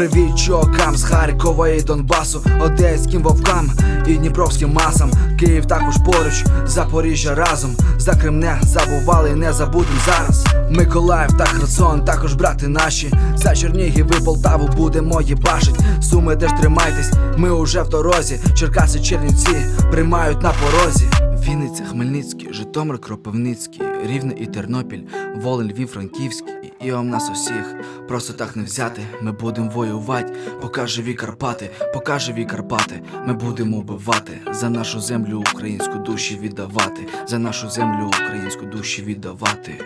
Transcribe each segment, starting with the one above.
Привіт чувакам з Харкова і Донбасу, одеським вовкам і дніпровським масам. Київ також поруч, Запоріжжя разом. За Крим не забували, не забудем зараз. Миколаїв та Херсон, також брати наші. За Чернігів і Полтаву будемо їбашить. Суми теж тримайтесь, ми уже в дорозі. Черкаси, Чернівці приймають на порозі. Вінниця, Хмельницький, Житомир, Кропивницький, Рівне і Тернопіль, Волин, Львів, Франківський. І ом нас усіх просто так не взяти. Ми будемо воювати, поки живі Карпати, поки живі Карпати. Ми будемо убивати за нашу землю українську душі віддавати, за нашу землю українську душі віддавати.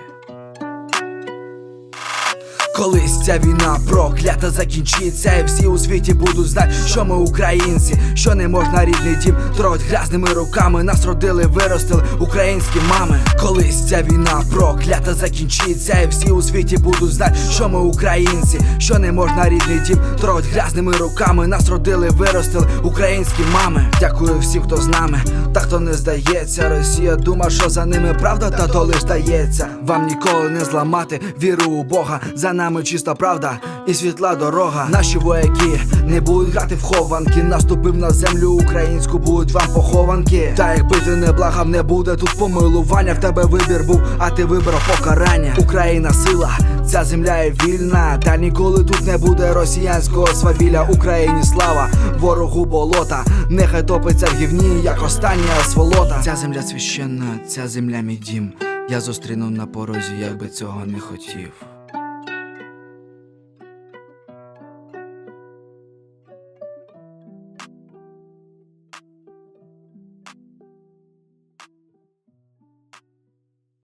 Колись ця війна проклята закінчиться, і всі у світі будуть знати, що ми українці, що не можна рідний дім трогать грязними руками. Нас родили, виростили українські мами. Колись ця війна проклята закінчиться, і всі у світі будуть знати, що ми українці, що не можна рідний дім трогать грязними руками. Нас родили, виростили українські мами. Дякую всім, хто з нами, та хто не здається. Росія дума, що за ними правда, та то лиш дається. Вам ніколи не зламати віру у Бога. За нами чиста правда і світла дорога. Наші вояки не будуть грати в хованки. Наступив на землю українську, будуть вам похованки. Та якби ти не благав, не буде тут помилування. В тебе вибір був, а ти вибрав покарання. Україна сила, ця земля є вільна. Та ніколи тут не буде росіянського свавілля. Україні слава, ворогу болота. Нехай топиться в гівні, як остання сволота. Ця земля священна, ця земля мій дім. Я зустрінув на порозі, як би цього не хотів.